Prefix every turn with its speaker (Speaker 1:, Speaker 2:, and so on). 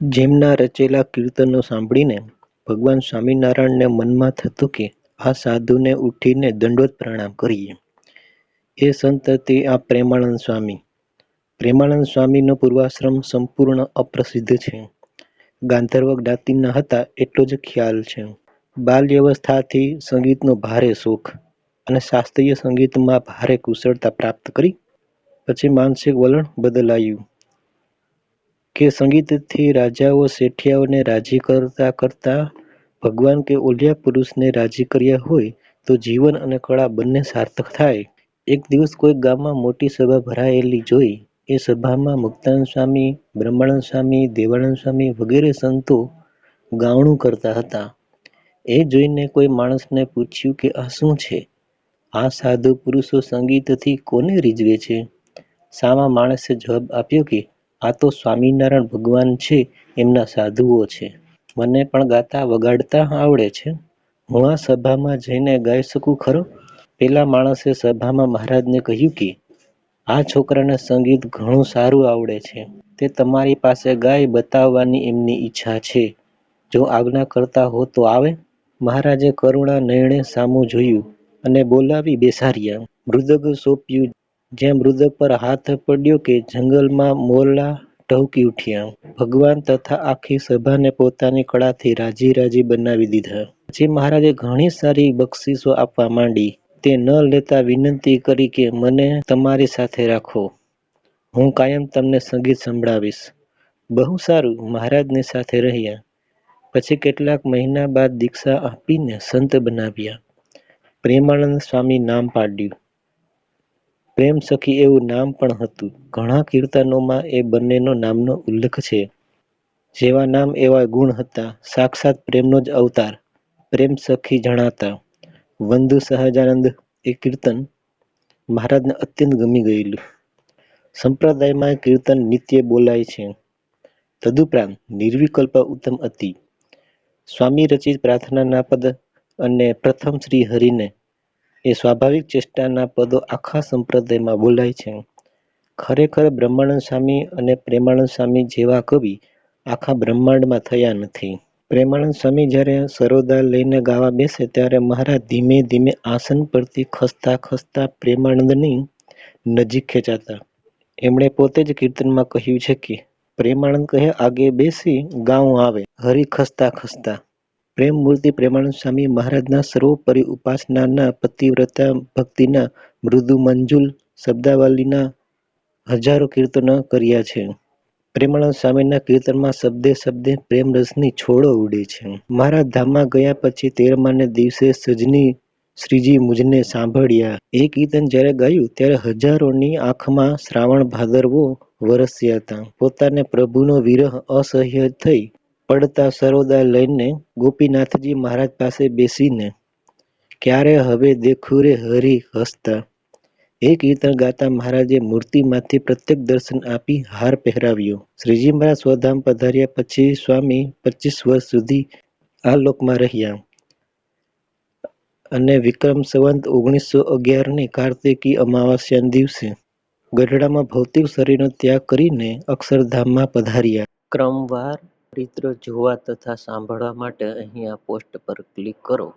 Speaker 1: જેમના રચેલા કીર્તનો સાંભળીને ભગવાન સ્વામિનારાયણને મનમાં થતું કે આ સાધુને ઉઠીને દંડવત પ્રણામ કરીએ. એ સંત હતી આ પ્રેમાનંદ સ્વામી. પ્રેમાનંદ સ્વામીનો પૂર્વાશ્રમ સંપૂર્ણ અપ્રસિદ્ધ છે. ગાંધર્વ જ્ઞાતિના હતા એટલો જ ખ્યાલ છે. બાલ્યાવસ્થાથી સંગીતનો ભારે શોખ અને શાસ્ત્રીય સંગીતમાં ભારે કુશળતા પ્રાપ્ત કરી પછી માનસિક વલણ બદલાયું કે સંગીતથી રાજાઓ શેઠિયાઓને રાજી કરતા કરતા ભગવાન કે ઓલિયા પુરુષને રાજી કર્યા હોય તો જીવન અને કળા બંને સાર્થક થાય. એક દિવસ કોઈ ગામમાં મોટી સભા ભરાયેલી જોઈ એ સભામાં મુક્તાન સ્વામી, બ્રહ્માનંદ સ્વામી, દેવાનંદ સ્વામી વગેરે સંતો ગાવણું કરતા હતા. એ જોઈને કોઈ માણસને પૂછ્યું કે આ શું છે? આ સાધુ પુરુષો સંગીતથી કોને રીઝવે છે? સામા માણસે જવાબ આપ્યો કે આ તો સ્વામિનારાયણ ભગવાન છે, એમના સાધુઓ છે. મને પણ ગાતા વગાડતા આવડે છે. હું આ સભામાં જઈને ગાઈ શકું ખરો? પેલા માણસે સભામાં મહારાજને કહ્યું કે, આ છોકરાને સંગીત ઘણું સારું આવડે છે. તે તમારી પાસે ગાય બતાવવાની એમની ઈચ્છા છે. જો આજ્ઞા કરતા હો તો આવે. મહારાજે કરુણા નયણે સામું જોયું અને બોલાવી બેસાડ્યા. મૃદગ સોંપ્યું જ્યાં મૃદંગ પર હાથ પડ્યો કે જંગલમાં મોરલા ટહુકી ઉઠ્યા. ભગવાન તથા આખી સભાને પોતાની કળાથી રાજી રાજી બનાવી દીધા. જે મહારાજે ઘણી સારી બક્ષિસો આપવા માંડી. તે ન લેતા વિનંતી કરી કે મને તમારી સાથે રાખો. હું કાયમ તમને સંગીત સંભળાવીશ. બહુ સારું, મહારાજની સાથે રહ્યા. પછી કેટલાક મહિના બાદ દીક્ષા આપીને સંત બનાવ્યા. પ્રેમાનંદ સ્વામી નામ પાડ્યું. પ્રેમ સખી એવું નામ પણ હતું. ઘણા કીર્તનોમાં એ બંનેનો નામનો ઉલ્લેખ છે. જેવા નામ એવા ગુણ હતા. સાક્ષાત પ્રેમનો જ અવતાર પ્રેમ સખી જણાતા. વંદુ સહજાનંદ એ કીર્તન મહારાજને અત્યંત ગમી ગયેલું. સંપ્રદાયમાં કીર્તન નિત્ય બોલાય છે. તદુપરાંત નિર્વિકલ્પ ઉત્તમ હતી સ્વામી રચિત પ્રાર્થનાના પદ અને પ્રથમ શ્રી હરિને એ સ્વાભાવિક ચેષ્ટાના પદો આખા સંપ્રદાયમાં બોલાય છે. ખરેખર બ્રહ્માનંદ સ્વામી અને પ્રેમાનંદ સ્વામી જેવા કવિ આખા બ્રહ્માંડમાં થયા નથી. પ્રેમાનંદ સ્વામી જ્યારે સરોદા લઈને ગાવા બેસે ત્યારે મહારાજ ધીમે ધીમે આસન પરથી ખસતા ખસતા પ્રેમાનંદની નજીક ખેંચાતા. એમણે પોતે જ કીર્તનમાં કહ્યું છે કે, પ્રેમાનંદ કહે, આગે બેસી ગાઉં આવે હરિ ખસતા ખસતા. પ્રેમમૂર્તિ પ્રેમાનંદ સ્વામી મહારાજના સર્વોપરી ઉપાસનાના પતિવ્રતા ભક્તિના મૃદુ મંજુલ શબ્દાવલીના હજારો કીર્તનો કર્યા છે. પ્રેમાનંદ સ્વામીના કીર્તનમાં શબ્દે શબ્દે પ્રેમરસની છોડો ઉડે છે. મારા ધામમાં ગયા પછી તેરમાને દિવસે સજની શ્રીજી મુજને સાંભળ્યા એ કીર્તન જ્યારે ગાયું ત્યારે હજારોની આંખમાં શ્રાવણ ભાદરવો વરસ્યા હતા. પોતાને પ્રભુનો વિરહ અસહ્ય થઈ પડતા સરોદા લઈને ગોપીનાથજી મહારાજ પાસે બેસીને, ક્યારે હવે દેખું હરિ હસતા. એ કીર્તન ગાતા મહારાજે મૂર્તિમાંથી પ્રત્યેક દર્શન આપી હાર પહેરાવ્યો. શ્રીજી મહારાજ સ્વધામ પધાર્યા પછી સ્વામી પચીસ વર્ષ સુધી આ લોકમાં રહ્યા અને વિક્રમ સંવંત ઓગણીસો અગિયારની કાર્તિકી અમાવસ્યાના દિવસે ગઢડામાં ભૌતિક શરીરનો ત્યાગ કરીને અક્ષરધામમાં પધાર્યા. ક્રમવાર ચરિત્ર જોવા તથા સાંભળવા માટે અહીં આ પોસ્ટ પર ક્લિક કરો.